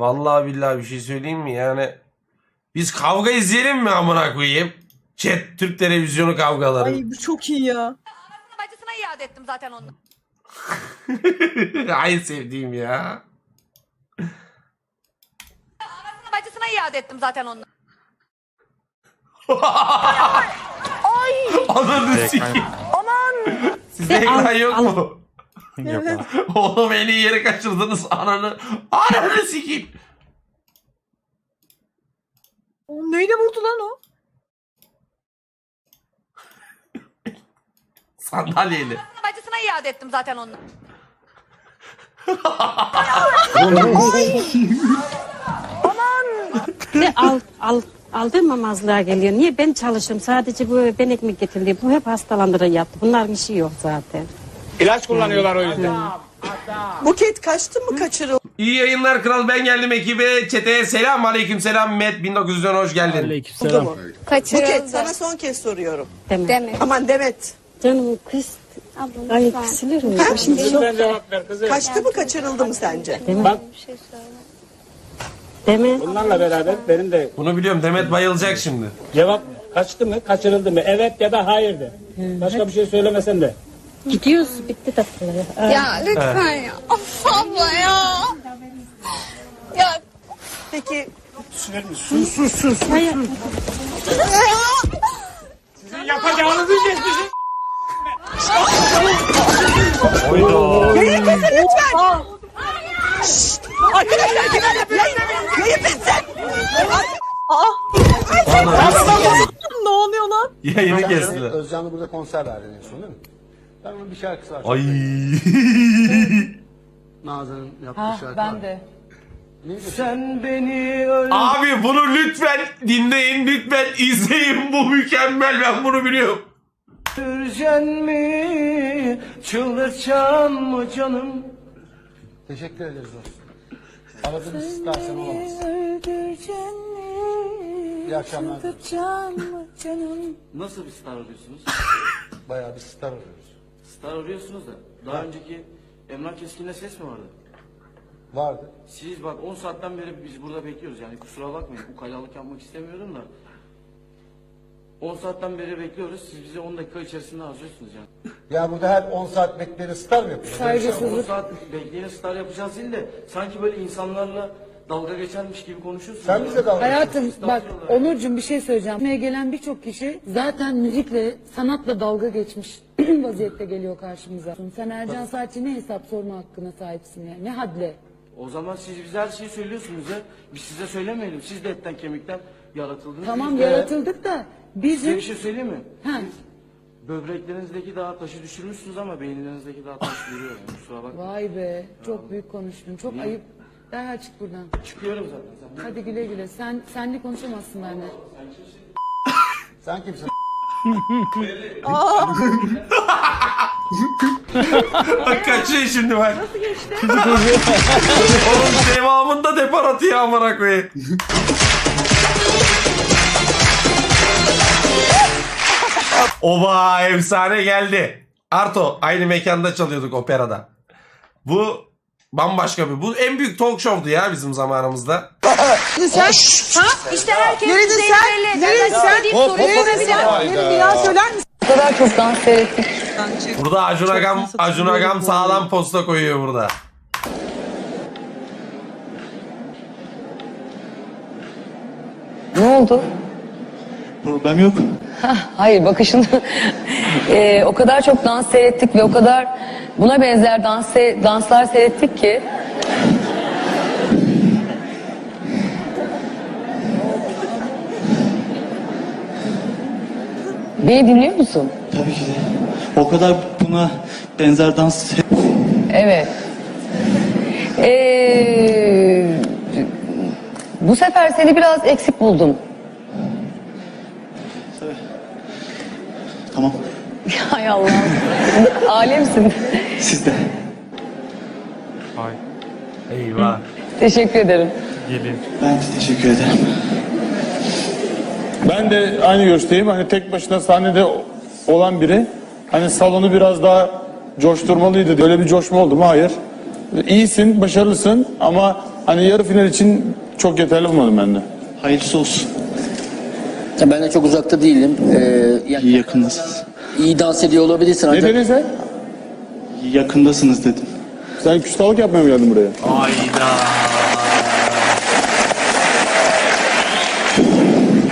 Vallahi billahi bir şey söyleyeyim mi yani biz kavga izleyelim mi amına koyayım? Chat Türk televizyonu kavgaları. Ay bu çok iyi ya. Bacısına iade ettim zaten onu. Ay sevdiğim ya. Bacısına iade ettim zaten onu. Ananı sikeyim. Aman. Sizde ekran yok mu? Yok abi. Oğlum en iyi yeri kaçırdınız ananı. Ananı sikeyim. O neyle vurdu lan o? Sandalyeyle. Bacısına iade ettim zaten onu. Ne al, al, aldırmamazlığa geliyor. Niye ben çalışıyorum? Sadece bu ben ekmek getirdi. Bu hep hastalandıran yaptı. Bunların işi yok zaten. İlaç kullanıyorlar o yüzden. Buket kaçtı mı kaçırıldı? İyi yayınlar kral ben geldim ekibe. Çeteye selam aleyküm selam. Met 1910 hoş geldin. Aleykümselam. mu? Kaçırıldı. Buket sana son kez soruyorum. Deme. Deme. Aman Demet. Canım kız. Abla Ay lütfen. kısılır mı? Şimdi Lütfen cevap ver kızım. Kaçtı mı kaçırıldı mı sence? Bak deme. bunlarla beraber benim de Bunu biliyorum Demet bayılacak şimdi. cevap kaçtı mı kaçırıldı mı? Evet ya da hayır de. Başka bir şey söylemesen de. Gidiyoruz. Bitti tatlıları. Ya lütfen ya. Of abla ya. Ya Peki Yapacağınızı geçmişin. yayın kesin lütfen. Arkadaşlar yayın, yayın bitsin. Aa. ne oluyor lan? Yayını kestiler. Özcan'la burada konser verdi en son değil mi? Ben onun bir şarkısı var. Ay. Nazan'ın yaptığı şarkı Ben de. Abi bunu lütfen dinleyin, lütfen izleyin. Bu mükemmel. Ben bunu biliyorum. mi, çıldırcan mı canım? Teşekkür ederiz dostum. Aradığınız istersen olamaz. İyi akşamlar. Nasıl bir star arıyorsunuz? Bayağı bir star arıyoruz. Star arıyorsunuz da daha önceki Emrah Keskin'le ses mi vardı? Vardı. Siz bak 10 saatten beri biz burada bekliyoruz yani kusura bakmayın ukalalık yapmak istemiyorum da 10 saatten beri bekliyoruz siz bizi 10 dakika içerisinde harcıyorsunuz yani. Ya burada her 10 saat bekleyeni star mı yapıyoruz? 10 saat bekleyeni star yapacağız değil de sanki böyle insanlarla dalga geçermiş gibi konuşuyorsunuz. Sen bize dalga Hayatım bak Onurcuğum bir şey söyleyeceğim. Buraya gelen birçok kişi zaten müzikle, sanatla dalga geçmiş vaziyette geliyor karşımıza. Sen Ercan Saatçi ne hesap sorma hakkına sahipsin ya. Ne hadle. O zaman siz bize her şeyi söylüyorsunuz ya. Biz size söylemeyelim. Siz de etten kemikten yaratıldınız. Tamam Biz de- yaratıldık da Size bizim... bir şey söyleyeyim mi? Ha, Böbreklerinizdeki dağ taşı düşürmüşsünüz ama beyinlerinizdeki dağ taşı duruyor. Yani. Kusura bakma. vay be çok büyük konuştun. Çok ayıp. Derhal çık buradan. Çıkıyorum zaten. Sen Hadi güle güle. Sen senli konuşamazsın benimle. Sen kimsin? Bak kaçıyor şimdi bak. Nasıl geçti? Oğlum devamında depar atıyor amına koyayım. Oba efsane geldi. Arto aynı mekanda çalıyorduk operada. Bu bambaşka bir. Bu en büyük talk show'du ya bizim zamanımızda. Sen İşte herkes Neredin düzeyini sen? Neredin sen? Neredin sen? Neredin ya söyler misin? o kadar çok dans seyrettik. Burada Acun Agam, Acun Agam sağlam posta koyuyor burada. Ne oldu? Problem yok. Hayır bakışın. Eee, o kadar çok dans seyrettik ve o kadar buna benzer dans danslar seyrettik ki. Beni dinliyor musun? Tabii ki de. O kadar buna benzer dans Evet. Ee, bu sefer seni biraz eksik buldum. Tamam. Hay Allah'ım. Alemsin. Siz de. Eyvah. Teşekkür ederim. Ben de teşekkür ederim. Ben de aynı görüşteyim. Hani tek başına sahnede olan biri hani salonu biraz daha coşturmalıydı. Öyle bir coşma oldu mu? Hayır. İyisin, başarılısın ama hani yarı final için çok yeterli bulmadım ben de. Hayırlısı olsun. Ya ben de çok uzakta değilim. Ee, yani İyi yakındasınız. iyi dans ediyor olabilirsin Ne ancak dedin sen? Yakındasınız dedim. Sen küstahlık yapmaya mı geldin buraya? Hayda.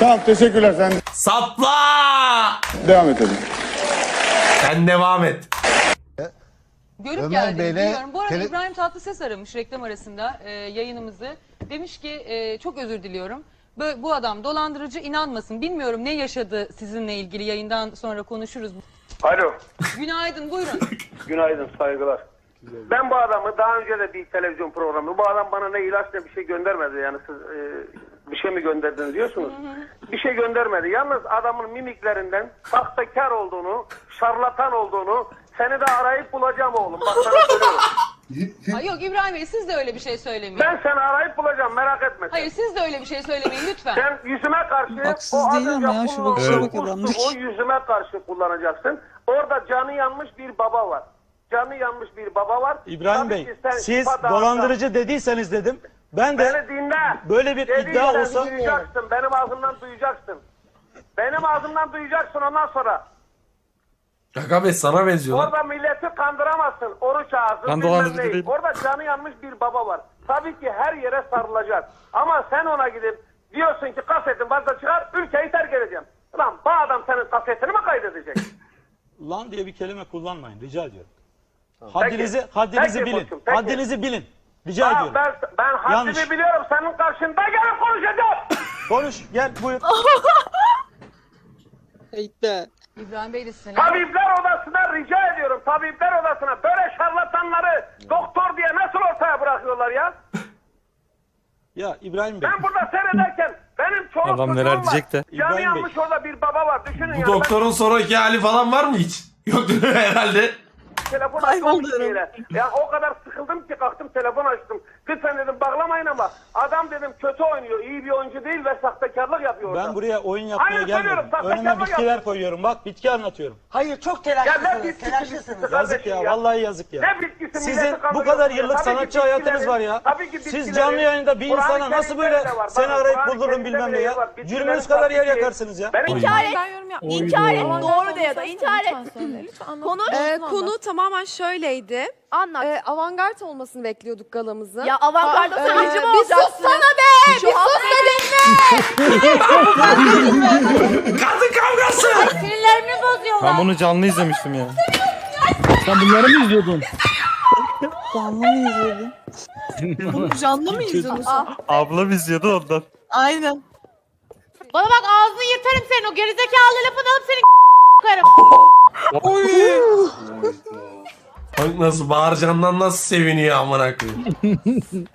Tamam teşekkürler sen Sapla. devam et hadi. Sen devam et. Görüp Ömer geldiniz Bey'le biliyorum. Bu arada tele- İbrahim Tatlıses aramış reklam arasında e, yayınımızı. Demiş ki e, çok özür diliyorum. Bu, adam dolandırıcı inanmasın. Bilmiyorum ne yaşadı sizinle ilgili yayından sonra konuşuruz. Alo. Günaydın buyurun. Günaydın saygılar. Ben bu adamı daha önce de bir televizyon programı. Bu adam bana ne ilaç ne bir şey göndermedi. Yani siz e, bir şey mi gönderdiniz diyorsunuz. Bir şey göndermedi. Yalnız adamın mimiklerinden sahtekar olduğunu, şarlatan olduğunu seni de arayıp bulacağım oğlum. Bak sana söylüyorum. Ha, yok İbrahim Bey siz de öyle bir şey söylemeyin. Ben seni arayıp bulacağım merak etme. Hayır siz de öyle bir şey söylemeyin lütfen. Sen yüzüme karşı Haksız o az değil önce ama ya, şu bakışa bak adamdaki. O yüzüme karşı kullanacaksın. Orada canı yanmış bir baba var. Canı yanmış bir baba var. İbrahim Tabii Bey, ki sen siz şifa dolandırıcı dediyseniz dedim. Ben de Beni dinle. böyle bir Dediysen iddia olsa duyacaksın. Benim ağzımdan duyacaksın. Benim ağzımdan duyacaksın ondan sonra. Kaka Bey sana benziyor lan. Orada milleti kandıramazsın. Oruç ağzı. Ben dolandırıcı değilim. Orada canı yanmış bir baba var. Tabii ki her yere sarılacak. Ama sen ona gidip diyorsun ki kasetin varsa çıkar ülkeyi terk edeceğim. Lan bu adam senin kasetini mi kaydedecek? lan diye bir kelime kullanmayın rica ediyorum. Haddinizi haddinizi Peki bilin. koçum, peki. Haddinizi bilin. Rica Ha, ediyorum. ben, ben haddimi Yanlış. biliyorum. Senin karşında gelip konuşacağım. Konuş gel buyur. Heytte. İbrahim Bey de sinirli. Tabipler odasına rica ediyorum. Tabipler odasına böyle şarlatanları doktor diye nasıl ortaya bırakıyorlar ya? Ya İbrahim Bey. Ben burada seyrederken benim çoluk Adam neler diyecek de. Canı İbrahim Bey. yanmış orada bir baba var. Düşünün Bu yani doktorun sonraki hali falan var mı hiç? Yok herhalde. ben telefon Kayboldu açtım bir. Ya o kadar sıkıldım ki kalktım telefon açtım. Lütfen dedim bağlamayın ama adam dedim kötü oynuyor. iyi bir oyuncu değil ve sahtekarlık yapıyor orada. Ben buraya oyun yapmaya Aynen gelmedim. söylüyorum, sahtekarlık Önüme bitkiler yap- koyuyorum. Bak bitki anlatıyorum. Hayır çok Ya ne telaşlısınız. bitkisi Telaşlısınız. Yazık kardeşim ya, vallahi yazık ya. Ne bitkisi Sizin milleti bu kadar yıllık Tabii ki sanatçı hayatınız var ya. tabii ki Siz canlı yayında bir Kur'an-ı insana nasıl Kerim'de böyle var. seni Bakın, arayıp Kur'an-ı buldururum Kerim'de bilmem ne bile ya. var. Bitkilerin kadar yer yakarsınız ya. Benim İnkar et. İnkar et. Doğru de ya da inkar et. Konuş. Ee, konu tamamen şöyleydi. Anlat. Ee, avantgard olmasını bekliyorduk galamızın. Ya avantgarda Aa, ee, mı bir olacaksın? sussana be! Bir sus Kadın kavgası. Sinirlerimi bozuyorlar. Ben bunu canlı izlemiştim ya. Sen bunları mı izliyordun? Canlı mı izledin? Bunu canlı mı izledin? Ablam izliyordu ondan. Aynen. Bana bak ağzını yırtarım senin o gerizekalı lafını alıp seni karım. Bak nasıl Bağırcan'dan nasıl seviniyor amına koyayım.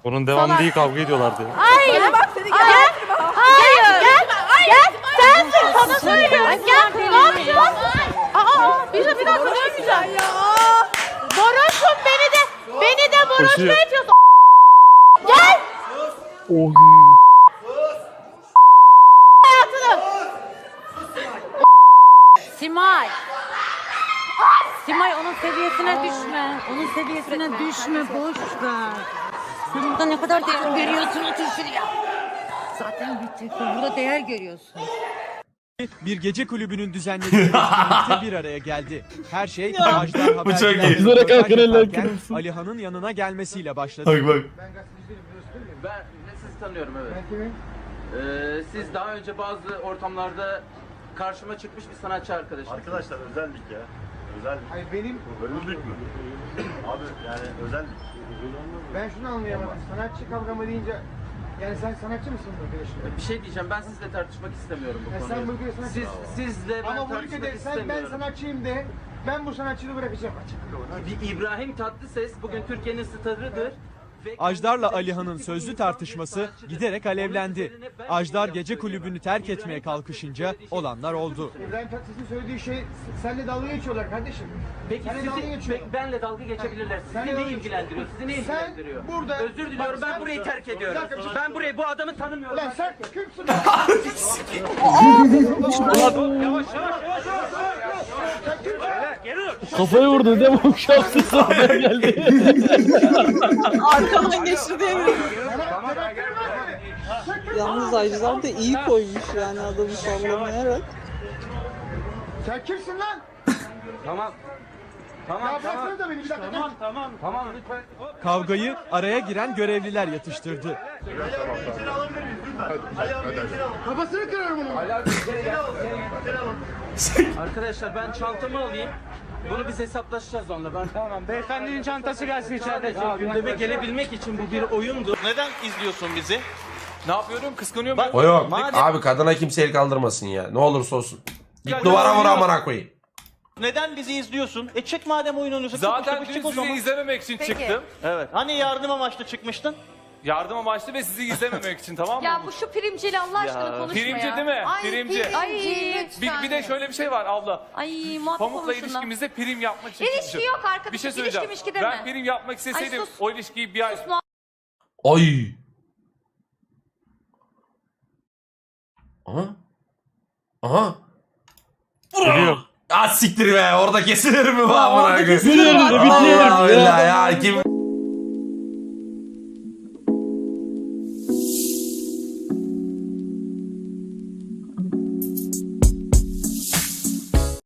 Bunun devamında iyi kavga ediyorlardı. Hayır. Bana bak seni gel. Hayır. Gel. Gel. Sensin sana söylüyorum. Gel. Ne yapıyorsun? Aa, bir, bir dakika dönmeyeceğim. Ya. Varoşum beni de beni de mu Koşuyor. ediyorsun? Gel. Hayatını. Simay. Simay onun seviyesine düşme. Onun seviyesine düşme. Boş ver. Sen burada ne kadar değer veriyorsun otur şuraya. Zaten biteceksin. Burada değer görüyorsun. Bir gece kulübünün düzenlediği etkinlikte bir araya geldi. Her şey Bu çok iyi. Kızlara kalkın eller kırılsın. Alihan'ın yanına gelmesiyle başladı. Bak bak. Ben sizi tanıyorum evet. Ee, siz daha önce bazı ortamlarda karşıma çıkmış bir sanatçı arkadaşım. Arkadaşlar özellik ya. Özellik. Hayır benim... Özellik mi? Abi yani özellik. Ben şunu anlayamadım. Sanatçı kavramı deyince yani sen sanatçı mısın arkadaşım? Bir şey diyeceğim ben sizle tartışmak istemiyorum bu Ya konuyu. sen bu ülkede sanatçı- Siz, sizle ben Ama bu tartışmak ülkede sen ben sanatçıyım de ben bu sanatçılığı bırakacağım. Bir İbrahim Tatlıses bugün Türkiye'nin starıdır. Ve Ajdar'la Alihan'ın sözlü tartışması giderek alevlendi. Ajdar gece kulübünü terk etmeye kalkışınca olanlar oldu. İbrahim Tatlıses'in söylediği şey seninle dalga geçiyorlar kardeşim. Peki dalga sizi, geçiyorlar. peki benle dalga geçebilirler. Sizi ne ilgilendiriyor? Sizi ne Sen ilgilendiriyor? burada- Özür diliyorum ben sen- burayı terk ediyorum. Ben burayı bu adamı tanımıyorum. Ulan sen kimsin? Yavaş yavaş yavaş. Kafayı vurdu değil mi? Şapsız geldi. Arkadan geçti diye mi? Yalnız Ajdar da iyi koymuş yani adamı sallamayarak. Sen kimsin lan? Tamam. Tamam Ya da beni bir dakika. Tamam tamam tamam lütfen. Kavgayı araya giren görevliler yatıştırdı. Kafasını kırarım onu. Arkadaşlar ben çantamı alayım. Bunu biz hesaplaşacağız onunla. Ben tamam. Beyefendinin çantası gelsin içeride. Ya, gündeme gelebilmek için bu bir oyundu. Neden izliyorsun bizi? Ne yapıyorum? Kıskanıyor muyum? O yok. Madem- Abi kadına kimse el kaldırmasın ya. Ne olursa olsun. Git duvara vur amına koyayım. Neden bizi izliyorsun? E çık madem oyununuzu. Zaten çık, dün o sizi zaman. izlememek için Peki. çıktım. Evet. Hani yardım amaçlı çıkmıştın? Yardım amaçlı ve sizi izlememek için tamam mı? Ya bu şu primcili Allah aşkına Ya. konuşma Pirimci ya. değil mi? Ay, Pirimci. Ay Bir, bir de şöyle bir şey var abla. Ay Pamuk'la şundan. ilişkimizde prim yapmak için İlişki çıktım. yok arkadaşım. Bir şey İlişki söyleyeceğim. mişki deme. Ben prim yapmak isteseydim Ay sus. o ilişkiyi bir ay... Ay. Aha. Aha. Geliyor. Ah siktir be orada kesilir mi bu amına koyayım? Bir şey Allah yerinde.